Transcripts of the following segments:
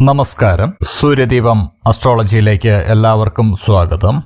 നമസ്കാരം. സൂര്യദീപം അസ്ട്രോളജിയിലേക്ക് എല്ലാവർക്കും സ്വാഗതം.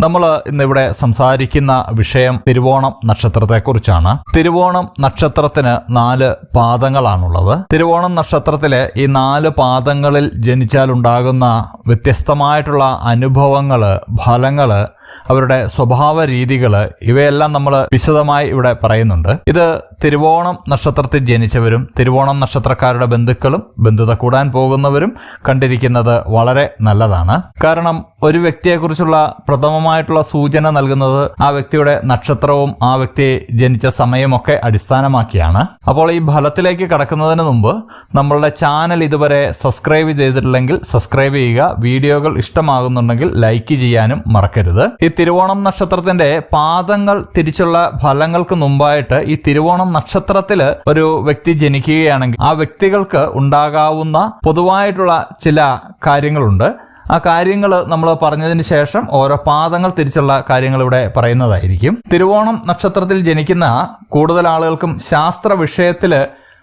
നമ്മൾ ഇന്നിവിടെ സംസാരിക്കുന്ന വിഷയം തിരുവോണം നക്ഷത്രത്തെക്കുറിച്ചാണ്. തിരുവോണം നക്ഷത്രത്തിന് നാല് പാദങ്ങളാണുള്ളത്. തിരുവോണം നക്ഷത്രത്തിലെ ഈ നാല് പാദങ്ങളിൽ ജനിച്ചാലുണ്ടാകുന്ന വ്യത്യസ്തമായിട്ടുള്ള അനുഭവങ്ങൾ ഫലങ്ങൾ അവരുടെ സ്വഭാവ രീതികൾ ഇവയെല്ലാം നമ്മൾ വിശദമായി ഇവിടെ പറയുന്നുണ്ട്. ഇത് തിരുവോണം നക്ഷത്രത്തിൽ ജനിച്ചവരും തിരുവോണം നക്ഷത്രക്കാരുടെ ബന്ധുക്കളും ബന്ധുത കൂടാൻ പോകുന്നവരും കണ്ടിരിക്കുന്നത് വളരെ നല്ലതാണ്. കാരണം ഒരു വ്യക്തിയെക്കുറിച്ചുള്ള പ്രഥമമായിട്ടുള്ള സൂചന നൽകുന്നത് ആ വ്യക്തിയുടെ നക്ഷത്രവും ആ വ്യക്തി ജനിച്ച സമയമൊക്കെ അടിസ്ഥാനമാക്കിയാണ്. അപ്പോൾ ഈ ഫലത്തിലേക്ക് കടക്കുന്നതിന് മുമ്പ് നമ്മളുടെ ചാനൽ ഇതുവരെ സബ്സ്ക്രൈബ് ചെയ്തിട്ടില്ലെങ്കിൽ സബ്സ്ക്രൈബ് ചെയ്യുക. വീഡിയോകൾ ഇഷ്ടമാകുന്നുണ്ടെങ്കിൽ ലൈക്ക് ചെയ്യാനും മറക്കരുത്. ഈ തിരുവോണം നക്ഷത്രത്തിന്റെ പാദങ്ങൾ തിരിച്ചുള്ള ഫലങ്ങൾക്ക് മുമ്പായിട്ട് ഈ തിരുവോണം നക്ഷത്രത്തിൽ ഒരു വ്യക്തി ജനിക്കുകയാണെങ്കിൽ ആ വ്യക്തികൾക്ക് ഉണ്ടാകാവുന്ന പൊതുവായിട്ടുള്ള ചില കാര്യങ്ങളുണ്ട്. ആ കാര്യങ്ങൾ നമ്മൾ പറഞ്ഞതിന് ശേഷം ഓരോ പാദങ്ങൾ തിരിച്ചുള്ള കാര്യങ്ങൾ ഇവിടെ പറയുന്നതായിരിക്കും. തിരുവോണം നക്ഷത്രത്തിൽ ജനിക്കുന്ന കൂടുതൽ ആളുകൾക്കും ശാസ്ത്ര വിഷയത്തിൽ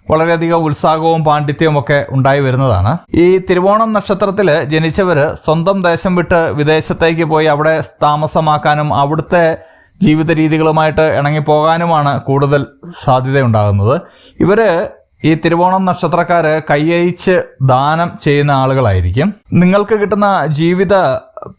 വളരെയധികം ഉത്സാഹവും പാണ്ഡിത്യവും ഒക്കെ ഉണ്ടായി വരുന്നതാണ്. ഈ തിരുവോണം നക്ഷത്രത്തിൽ ജനിച്ചവർ സ്വന്തം ദേശം വിട്ട് വിദേശത്തേക്ക് പോയി അവിടെ താമസമാക്കാനും അവിടുത്തെ ജീവിത രീതികളുമായിട്ട് ഇണങ്ങിപ്പോകാനുമാണ് കൂടുതൽ സാധ്യതയുണ്ടാകുന്നത്. ഇവർ ഈ തിരുവോണം നക്ഷത്രക്കാര് കൈയഴിച്ച് ദാനം ചെയ്യുന്ന ആളുകളായിരിക്കും. നിങ്ങൾക്ക് കിട്ടുന്ന ജീവിത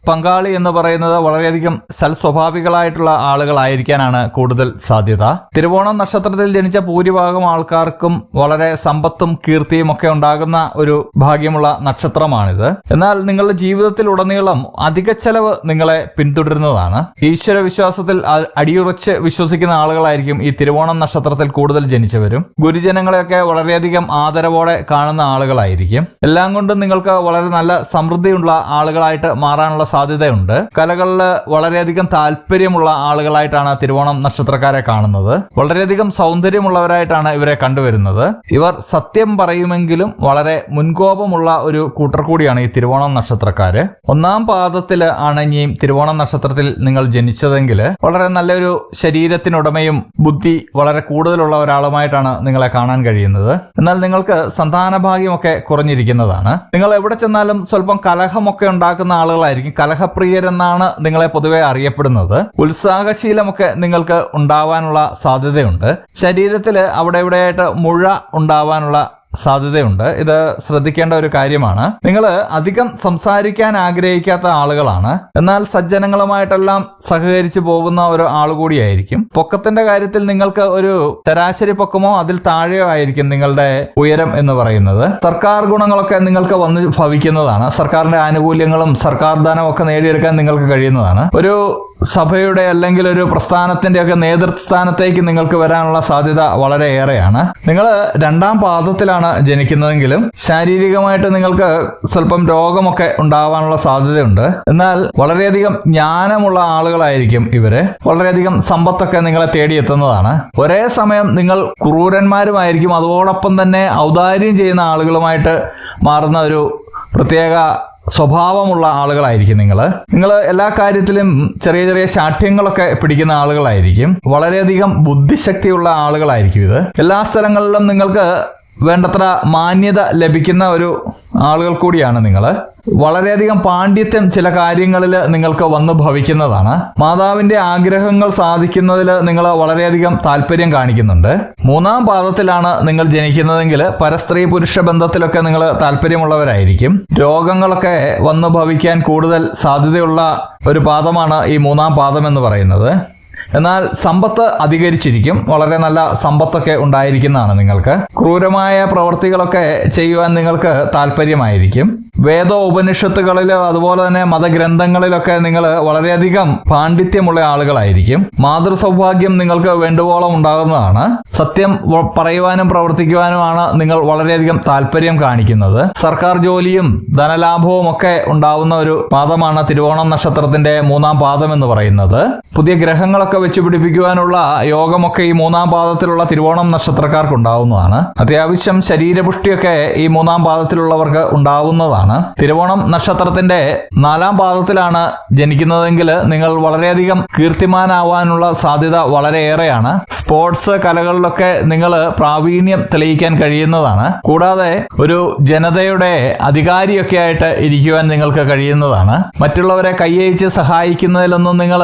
പങ്കാളി എന്ന് പറയുന്നത് വളരെയധികം സൽസ്വഭാവികളായിട്ടുള്ള ആളുകളായിരിക്കാനാണ് കൂടുതൽ സാധ്യത. തിരുവോണം നക്ഷത്രത്തിൽ ജനിച്ച ഭൂരിഭാഗം ആൾക്കാർക്കും വളരെ സമ്പത്തും കീർത്തിയും ഒക്കെ ഉണ്ടാകുന്ന ഒരു ഭാഗ്യമുള്ള നക്ഷത്രമാണിത്. എന്നാൽ നിങ്ങളുടെ ജീവിതത്തിൽ ഉടനീളം അധിക ചെലവ് നിങ്ങളെ പിന്തുടരുന്നതാണ്. ഈശ്വര വിശ്വാസത്തിൽ അടിയുറച്ച് വിശ്വസിക്കുന്ന ആളുകളായിരിക്കും ഈ തിരുവോണം നക്ഷത്രത്തിൽ കൂടുതൽ ജനിച്ചവരും. ഗുരുജനങ്ങളെയൊക്കെ വളരെയധികം ആദരവോടെ കാണുന്ന ആളുകളായിരിക്കും. എല്ലാം കൊണ്ടും നിങ്ങൾക്ക് വളരെ നല്ല സമൃദ്ധിയുള്ള ആളുകളായിട്ട് മാറാനുള്ള സാധ്യതയുണ്ട്. കലകളിൽ വളരെയധികം താല്പര്യമുള്ള ആളുകളായിട്ടാണ് തിരുവോണം നക്ഷത്രക്കാരെ കാണുന്നത്. വളരെയധികം സൗന്ദര്യമുള്ളവരായിട്ടാണ് ഇവരെ കണ്ടുവരുന്നത്. ഇവർ സത്യം പറയുമെങ്കിലും വളരെ മുൻകോപമുള്ള ഒരു കൂട്ടർ കൂടിയാണ് ഈ തിരുവോണം നക്ഷത്രക്കാര്. ഒന്നാം പാദത്തിൽ ആണ് ഇനിയും തിരുവോണം നക്ഷത്രത്തിൽ നിങ്ങൾ ജനിച്ചതെങ്കിൽ വളരെ നല്ലൊരു ശരീരത്തിനുടമയും ബുദ്ധി വളരെ കൂടുതലുള്ള ഒരാളുമായിട്ടാണ് നിങ്ങളെ കാണാൻ കഴിയുന്നത്. എന്നാൽ നിങ്ങൾക്ക് സന്താന ഭാഗ്യമൊക്കെ കുറഞ്ഞിരിക്കുന്നതാണ്. നിങ്ങൾ എവിടെ ചെന്നാലും സ്വല്പം കലഹമൊക്കെ ഉണ്ടാക്കുന്ന ആളുകളായിരിക്കും കലഹപ്രിയരെന്നാണ് നിങ്ങളെ പൊതുവെ അറിയപ്പെടുന്നത്. ഉത്സാഹശീലമൊക്കെ നിങ്ങൾക്ക് ഉണ്ടാവാനുള്ള സാധ്യതയുണ്ട്. ശരീരത്തിൽ അവിടെ ഇവിടെയായിട്ട് മുഴ ഉണ്ടാവാനുള്ള സാധ്യതയുണ്ട്. ഇത് ശ്രദ്ധിക്കേണ്ട ഒരു കാര്യമാണ്. നിങ്ങൾ അധികം സംസാരിക്കാൻ ആഗ്രഹിക്കാത്ത ആളുകളാണ്. എന്നാൽ സജ്ജനങ്ങളുമായിട്ടെല്ലാം സഹകരിച്ചു പോകുന്ന ഒരു ആൾ കൂടിയായിരിക്കും. പൊക്കത്തിന്റെ കാര്യത്തിൽ നിങ്ങൾക്ക് ഒരു ശരാശരി പൊക്കമോ അതിൽ താഴെയോ ആയിരിക്കും നിങ്ങളുടെ ഉയരം എന്ന് പറയുന്നത്. സർക്കാർ ഗുണങ്ങളൊക്കെ നിങ്ങൾക്ക് വന്ന് ഭവിക്കുന്നതാണ്. സർക്കാരിന്റെ ആനുകൂല്യങ്ങളും സർക്കാർ ധനവും ഒക്കെ നേടിയെടുക്കാൻ നിങ്ങൾക്ക് കഴിയുന്നതാണ്. ഒരു സഭയുടെ അല്ലെങ്കിൽ ഒരു പ്രസ്ഥാനത്തിന്റെ ഒക്കെ നേതൃസ്ഥാനത്തേക്ക് നിങ്ങൾക്ക് വരാനുള്ള സാധ്യത വളരെ ഏറെയാണ് നിങ്ങൾ രണ്ടാം പാദത്തിലാണ് ജനിക്കുന്നതെങ്കിലും ശാരീരികമായിട്ട് നിങ്ങൾക്ക് സ്വല്പം രോഗമൊക്കെ ഉണ്ടാവാനുള്ള സാധ്യതയുണ്ട്. എന്നാൽ വളരെയധികം ജ്ഞാനമുള്ള ആളുകളായിരിക്കും ഇവർ. വളരെയധികം സമ്പത്തൊക്കെ നിങ്ങളെ തേടിയെത്തുന്നതാണ്. ഒരേ സമയം നിങ്ങൾ ക്രൂരന്മാരുമായിരിക്കും. അതോടൊപ്പം തന്നെ ഔദാര്യം ചെയ്യുന്ന ആളുകളുമായിട്ട് മാറുന്ന ഒരു പ്രത്യേക സ്വഭാവമുള്ള ആളുകളായിരിക്കും നിങ്ങൾ നിങ്ങൾ എല്ലാ കാര്യത്തിലും ചെറിയ ചെറിയ ശാഠ്യങ്ങളൊക്കെ പിടിക്കുന്ന ആളുകളായിരിക്കും. വളരെയധികം ബുദ്ധിശക്തിയുള്ള ആളുകളായിരിക്കും ഇത്. എല്ലാ സ്ഥലങ്ങളിലും നിങ്ങൾക്ക് വേണ്ടത്ര മാന്യത ലഭിക്കുന്ന ഒരു ആളുകൾ കൂടിയാണ് നിങ്ങൾ വളരെയധികം പാണ്ഡിത്യം ചില കാര്യങ്ങളിൽ നിങ്ങൾക്ക് വന്നു ഭവിക്കുന്നതാണ്. മാതാവിന്റെ ആഗ്രഹങ്ങൾ സാധിക്കുന്നതിൽ നിങ്ങൾ വളരെയധികം താല്പര്യം കാണിക്കുന്നുണ്ട്. മൂന്നാം പാദത്തിലാണ് നിങ്ങൾ ജനിക്കുന്നതെങ്കിൽ പരസ്ത്രീ പുരുഷ ബന്ധത്തിലൊക്കെ നിങ്ങൾ താല്പര്യമുള്ളവരായിരിക്കും. രോഗങ്ങളൊക്കെ വന്നു ഭവിക്കാൻ കൂടുതൽ സാധ്യതയുള്ള ഒരു പാദമാണ് ഈ മൂന്നാം പാദം എന്ന് പറയുന്നത്. എന്നാൽ സമ്പത്ത് അധികരിച്ചിരിക്കും. വളരെ നല്ല സമ്പത്തൊക്കെ ഉണ്ടായിരിക്കുന്നതാണ് നിങ്ങൾക്ക്. ക്രൂരമായ പ്രവൃത്തികളൊക്കെ ചെയ്യുവാൻ നിങ്ങൾക്ക് താല്പര്യമായിരിക്കും. വേദ ഉപനിഷത്തുകളിൽ അതുപോലെ തന്നെ മതഗ്രന്ഥങ്ങളിലൊക്കെ നിങ്ങൾ വളരെയധികം പാണ്ഡിത്യമുള്ള ആളുകളായിരിക്കും. മാതൃസൗഭാഗ്യം നിങ്ങൾക്ക് വേണ്ടുവോളം ഉണ്ടാകുന്നതാണ്. സത്യം പറയുവാനും പ്രവർത്തിക്കുവാനുമാണ് നിങ്ങൾ വളരെയധികം താല്പര്യം കാണിക്കുന്നത്. സർക്കാർ ജോലിയും ധനലാഭവും ഒക്കെ ഉണ്ടാവുന്ന ഒരു പാദമാണ് തിരുവോണം നക്ഷത്രത്തിന്റെ മൂന്നാം പാദം എന്ന് പറയുന്നത്. പുതിയ ഗ്രഹങ്ങളൊക്കെ വീടൊക്കെ വെച്ച് പിടിപ്പിക്കുവാനുള്ള യോഗമൊക്കെ ഈ മൂന്നാം പാദത്തിലുള്ള തിരുവോണം നക്ഷത്രക്കാർക്ക് ഉണ്ടാവുന്നതാണ് അത്യാവശ്യം ശരീരപുഷ്ടിയൊക്കെ ഈ മൂന്നാം പാദത്തിലുള്ളവർക്ക് ഉണ്ടാവുന്നതാണ്. തിരുവോണം നക്ഷത്രത്തിന്റെ നാലാം പാദത്തിലാണ് ജനിക്കുന്നതെങ്കിൽ നിങ്ങൾ വളരെയധികം കീർത്തിമാനാവാനുള്ള സാധ്യത വളരെയേറെയാണ്. സ്പോർട്സ് കലകളിലൊക്കെ നിങ്ങൾ പ്രാവീണ്യം തെളിയിക്കാൻ കഴിയുന്നതാണ്. കൂടാതെ ഒരു ജനതയുടെ അധികാരിയൊക്കെ ആയിട്ട് ഇരിക്കുവാൻ നിങ്ങൾക്ക് കഴിയുന്നതാണ്. മറ്റുള്ളവരെ കയ്യയച്ച് സഹായിക്കുന്നതിലൊന്നും നിങ്ങൾ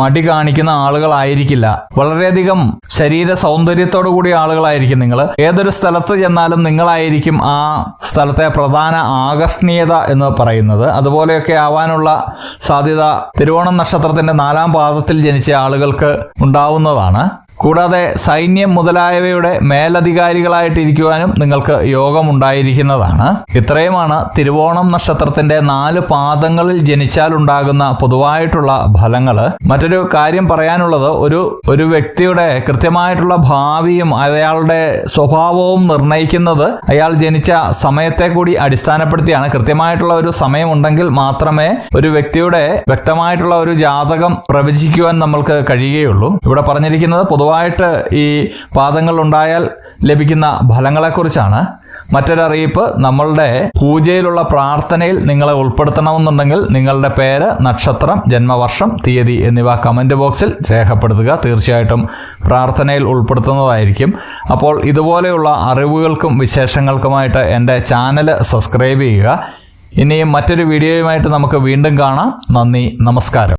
മടി കാണിക്കുന്ന ആളുകളായിരിക്കില്ല. വളരെയധികം ശരീര സൗന്ദര്യത്തോടു കൂടിയ ആളുകളായിരിക്കും നിങ്ങൾ ഏതൊരു സ്ഥലത്ത് ചെന്നാലും നിങ്ങളായിരിക്കും ആ സ്ഥലത്തെ പ്രധാന ആകർഷണീയത എന്ന് പറയുന്നത്. അതുപോലെയൊക്കെ ആവാനുള്ള സാധ്യത തിരുവോണം നക്ഷത്രത്തിന്റെ നാലാം പാദത്തിൽ ജനിച്ച ആളുകൾക്ക് ഉണ്ടാവുന്നതാണ്. കൂടാതെ സൈന്യം മുതലായവയുടെ മേലധികാരികളായിട്ടിരിക്കുവാനും നിങ്ങൾക്ക് യോഗമുണ്ടായിരിക്കുന്നതാണ്. ഇത്രയുമാണ് തിരുവോണം നക്ഷത്രത്തിന്റെ നാല് പാദങ്ങളിൽ ജനിച്ചാലുണ്ടാകുന്ന പൊതുവായിട്ടുള്ള ഫലങ്ങൾ മറ്റൊരു കാര്യം പറയാനുള്ളത് ഒരു ഒരു വ്യക്തിയുടെ കൃത്യമായിട്ടുള്ള ഭാവിയും അയാളുടെ സ്വഭാവവും നിർണയിക്കുന്നത് അയാൾ ജനിച്ച സമയത്തെ കൂടി അടിസ്ഥാനപ്പെടുത്തിയാണ്. കൃത്യമായിട്ടുള്ള ഒരു സമയമുണ്ടെങ്കിൽ മാത്രമേ ഒരു വ്യക്തിയുടെ വ്യക്തമായിട്ടുള്ള ഒരു ജാതകം പ്രവചിക്കുവാൻ നമ്മൾക്ക് കഴിയുകയുള്ളൂ. ഇവിടെ പറഞ്ഞിരിക്കുന്നത് പൊതുവായിട്ട് ഈ പാദങ്ങൾ ഉണ്ടായാൽ ലഭിക്കുന്ന ഫലങ്ങളെക്കുറിച്ചാണ്. മറ്റൊരറിയിപ്പ് നമ്മളുടെ പൂജയിലുള്ള പ്രാർത്ഥനയിൽ നിങ്ങളെ ഉൾപ്പെടുത്തണമെന്നുണ്ടെങ്കിൽ നിങ്ങളുടെ പേര് നക്ഷത്രം ജന്മവർഷം തീയതി എന്നിവ കമന്റ് ബോക്സിൽ രേഖപ്പെടുത്തുക. തീർച്ചയായിട്ടും പ്രാർത്ഥനയിൽ ഉൾപ്പെടുത്തുന്നതായിരിക്കും. അപ്പോൾ ഇതുപോലെയുള്ള അറിവുകൾക്കും വിശേഷങ്ങൾക്കുമായിട്ട് എന്റെ ചാനൽ സബ്സ്ക്രൈബ് ചെയ്യുക. ഇനിയും മറ്റൊരു വീഡിയോയുമായിട്ട് നമുക്ക് വീണ്ടും കാണാം. നന്ദി നമസ്കാരം.